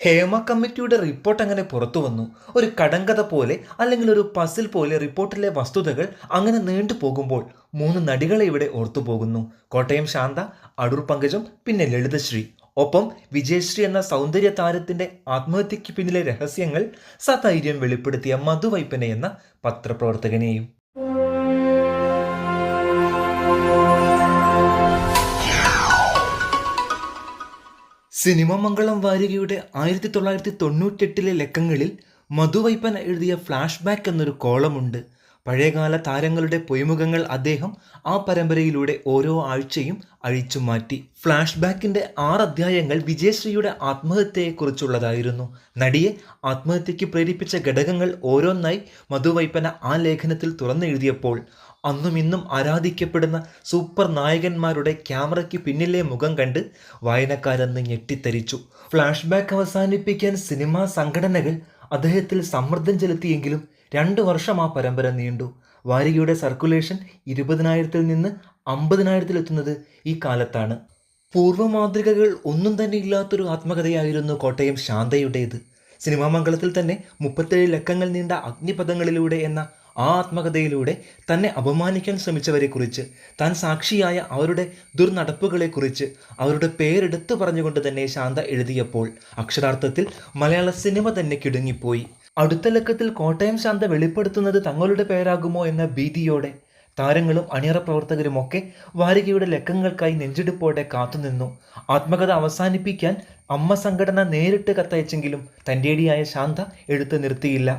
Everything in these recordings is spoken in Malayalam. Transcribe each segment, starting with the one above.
ഹേമ കമ്മിറ്റിയുടെ റിപ്പോർട്ട് അങ്ങനെ പുറത്തു വന്നു. ഒരു കടങ്കഥ പോലെ അല്ലെങ്കിൽ ഒരു പസിൽ പോലെ റിപ്പോർട്ടിലെ വസ്തുതകൾ അങ്ങനെ നീണ്ടു പോകുമ്പോൾ മൂന്ന് നടികളെ ഇവിടെ ഓർത്തുപോകുന്നു കോട്ടയം ശാന്ത അടൂർ പങ്കജം പിന്നെ ലളിതശ്രീ. ഒപ്പം വിജയശ്രീ എന്ന സൗന്ദര്യ താരത്തിന്റെ ആത്മഹത്യയ്ക്ക് പിന്നിലെ രഹസ്യങ്ങൾ സധൈര്യം വെളിപ്പെടുത്തിയ മധുവൈപ്പന എന്ന പത്രപ്രവർത്തകനെയും. സിനിമ മംഗളം വാരികയുടെ ആയിരത്തി തൊള്ളായിരത്തി തൊണ്ണൂറ്റെട്ടിലെ ലക്കങ്ങളിൽ മധുവൈപ്പൻ എഴുതിയ ഫ്ലാഷ് ബാക്ക് എന്നൊരു കോളമുണ്ട്. പഴയകാല താരങ്ങളുടെ പൊയ്മുഖങ്ങൾ അദ്ദേഹം ആ പരമ്പരയിലൂടെ ഓരോ ആഴ്ചയും അഴിച്ചു മാറ്റി ഫ്ലാഷ് ബാക്കിന്റെ ആറ് അധ്യായങ്ങൾ വിജയശ്രീയുടെ ആത്മഹത്യയെക്കുറിച്ചുള്ളതായിരുന്നു. നടിയെ ആത്മഹത്യയ്ക്ക് പ്രേരിപ്പിച്ച ഘടകങ്ങൾ ഓരോന്നായി മധുവൈപ്പന ആ ലേഖനത്തിൽ തുറന്നെഴുതിയപ്പോൾ അന്നും ഇന്നും ആരാധിക്കപ്പെടുന്ന സൂപ്പർ നായകന്മാരുടെ ക്യാമറയ്ക്ക് പിന്നിലെ മുഖം കണ്ട് വായനക്കാരെന്ന് ഞെട്ടിത്തരിച്ചു. ഫ്ലാഷ് ബാക്ക് അവസാനിപ്പിക്കാൻ സിനിമാ സംഘടനകൾ അദ്ദേഹത്തിൽ സമ്മർദ്ദം ചെലുത്തിയെങ്കിലും രണ്ട് വർഷം ആ പരമ്പര നീണ്ടു. വാരികയുടെ സർക്കുലേഷൻ ഇരുപതിനായിരത്തിൽ നിന്ന് അമ്പതിനായിരത്തിലെത്തുന്നത് ഈ കാലത്താണ്. പൂർവ മാതൃകകൾ ഒന്നും തന്നെ ഇല്ലാത്തൊരു ആത്മകഥയായിരുന്നു കോട്ടയം ശാന്തയുടേത്. സിനിമാമംഗളത്തിൽ തന്നെ മുപ്പത്തേഴ് ലക്കങ്ങൾ നീണ്ട അഗ്നിപഥങ്ങളിലൂടെ എന്ന ആ ആത്മകഥയിലൂടെ തന്നെ അപമാനിക്കാൻ ശ്രമിച്ചവരെക്കുറിച്ച് താൻ സാക്ഷിയായ അവരുടെ ദുർനടപ്പുകളെക്കുറിച്ച് അവരുടെ പേരെടുത്തു പറഞ്ഞുകൊണ്ട് തന്നെ ശാന്ത എഴുതിയപ്പോൾ അക്ഷരാർത്ഥത്തിൽ മലയാള സിനിമ തന്നെ കിടുങ്ങിപ്പോയി. അടുത്ത ലക്കത്തിൽ കോട്ടയം ശാന്ത വെളിപ്പെടുത്തുന്നത് തങ്ങളുടെ പേരാകുമോ എന്ന ഭീതിയോടെ താരങ്ങളും അണിയറ പ്രവർത്തകരുമൊക്കെ വാരികയുടെ ലക്കങ്ങൾക്കായി നെഞ്ചെടുപ്പോടെ കാത്തുനിന്നു. ആത്മകഥ അവസാനിപ്പിക്കാൻ അമ്മ സംഘടന നേരിട്ട് കത്തയച്ചെങ്കിലും തന്റെടിയായ ശാന്ത എഴുത്ത് നിർത്തിയില്ല.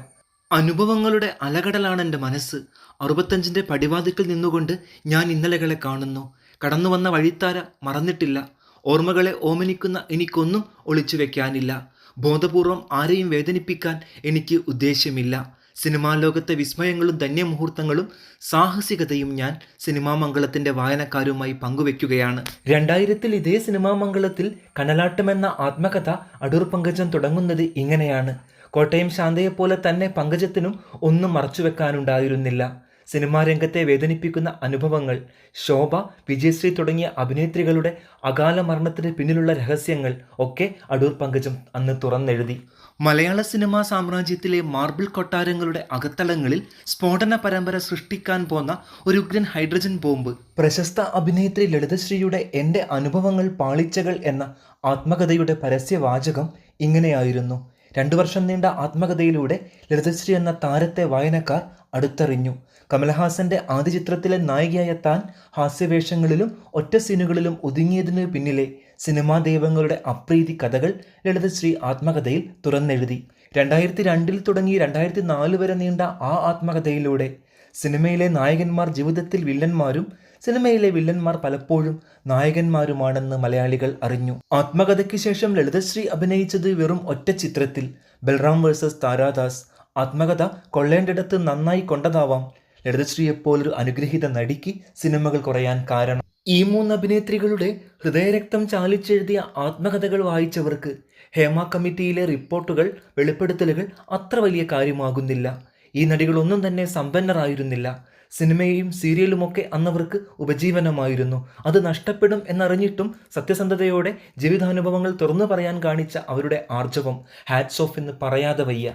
അനുഭവങ്ങളുടെ അലകടലാണ് എന്റെ മനസ്സ്. അറുപത്തഞ്ചിന്റെ പടിവാതിക്കൽ നിന്നുകൊണ്ട് ഞാൻ ഇന്നലകളെ കാണുന്നു. കടന്നു വന്ന വഴിത്താര മറന്നിട്ടില്ല. ഓർമ്മകളെ ഓമനിക്കുന്ന എനിക്കൊന്നും ഒളിച്ചു വെക്കാനില്ല. ബോധപൂർവം ആരെയും വേദനിപ്പിക്കാൻ എനിക്ക് ഉദ്ദേശ്യമില്ല. സിനിമാ ലോകത്തെ വിസ്മയങ്ങളും ധന്യമുഹൂർത്തങ്ങളും സാഹസികതയും ഞാൻ സിനിമാ മംഗളത്തിന്റെ വായനക്കാരുമായി പങ്കുവെക്കുകയാണ്. രണ്ടായിരത്തിൽ ഇതേ സിനിമാ മംഗളത്തിൽ കനലാട്ടം എന്ന ആത്മകഥ അടൂർ പങ്കജം തുടങ്ങുന്നത് ഇങ്ങനെയാണ്. കോട്ടയം ശാന്തയെപ്പോലെ തന്നെ പങ്കജത്തിനും ഒന്നും മറച്ചുവെക്കാനുണ്ടായിരുന്നില്ല. സിനിമാ രംഗത്തെ വേദനിപ്പിക്കുന്ന അനുഭവങ്ങൾ ശോഭ വിജയശ്രീ തുടങ്ങിയ അഭിനേത്രികളുടെ അകാല മരണത്തിന് പിന്നിലുള്ള രഹസ്യങ്ങൾ ഒക്കെ അടൂർ പങ്കജം അന്ന് തുറന്നെഴുതി. മലയാള സിനിമാ സാമ്രാജ്യത്തിലെ മാർബിൾ കൊട്ടാരങ്ങളുടെ അകത്തളങ്ങളിൽ സ്ഫോടന പരമ്പര സൃഷ്ടിക്കാൻ പോന്ന ഒരു ഉഗ്രൻ ഹൈഡ്രജൻ ബോംബ്. പ്രശസ്ത അഭിനേത്രി ലളിതശ്രീയുടെ എന്റെ അനുഭവങ്ങൾ പാളിച്ചകൾ എന്ന ആത്മകഥയുടെ പരസ്യവാചകം ഇങ്ങനെയായിരുന്നു. രണ്ടു വർഷം നീണ്ട ആത്മകഥയിലൂടെ ലളിതശ്രീ എന്ന താരത്തെ വായനക്കാർ അടുത്തറിഞ്ഞു. കമൽഹാസന്റെ ആദ്യ ചിത്രത്തിലെ നായികയായ താൻ ഹാസ്യവേഷങ്ങളിലും ഒറ്റ സീനുകളിലും ഒതുങ്ങിയതിനു പിന്നിലെ സിനിമാ ദൈവങ്ങളുടെ അപ്രീതി കഥകൾ ലളിതശ്രീ ആത്മകഥയിൽ തുറന്നെഴുതി. രണ്ടായിരത്തി രണ്ടിൽ തുടങ്ങി രണ്ടായിരത്തി നാല് വരെ നീണ്ട ആ ആത്മകഥയിലൂടെ സിനിമയിലെ നായകന്മാർ ജീവിതത്തിൽ വില്ലന്മാരും സിനിമയിലെ വില്ലന്മാർ പലപ്പോഴും നായകന്മാരുമാണെന്ന് മലയാളികൾ അറിഞ്ഞു. ആത്മകഥയ്ക്ക് ശേഷം ലളിതശ്രീ അഭിനയിച്ചത് വെറും ഒറ്റ ചിത്രത്തിൽ. ബൽറാം വേഴ്സസ് താരാദാസ്. ആത്മകഥ കൊള്ളേണ്ടിടത്ത് നന്നായി കൊണ്ടതാവാം. ലളിതശ്രീയെപ്പോലൊരു അനുഗ്രഹീത നടിക്ക് സിനിമകൾ കുറയാൻ കാരണം. ഈ മൂന്ന് അഭിനേത്രികളുടെ ഹൃദയരക്തം ചാലിച്ചെഴുതിയ ആത്മകഥകൾ വായിച്ചവർക്ക് ഹേമ കമ്മിറ്റിയിലെ റിപ്പോർട്ടുകൾ വെളിപ്പെടുത്തലുകൾ അത്ര വലിയ കാര്യമാകുന്നില്ല. ഈ നടികളൊന്നും തന്നെ സമ്പന്നരായിരുന്നില്ല. സിനിമയും സീരിയലുമൊക്കെ അന്നവർക്ക് ഉപജീവനമായിരുന്നു. അത് നഷ്ടപ്പെടും എന്നറിഞ്ഞിട്ടും സത്യസന്ധതയോടെ ജീവിതാനുഭവങ്ങൾ തുറന്നു പറയാൻ കാണിച്ച അവരുടെ ആർജവം ഹാറ്റ്സ് ഓഫ് എന്ന് പറയാതെ വയ്യ.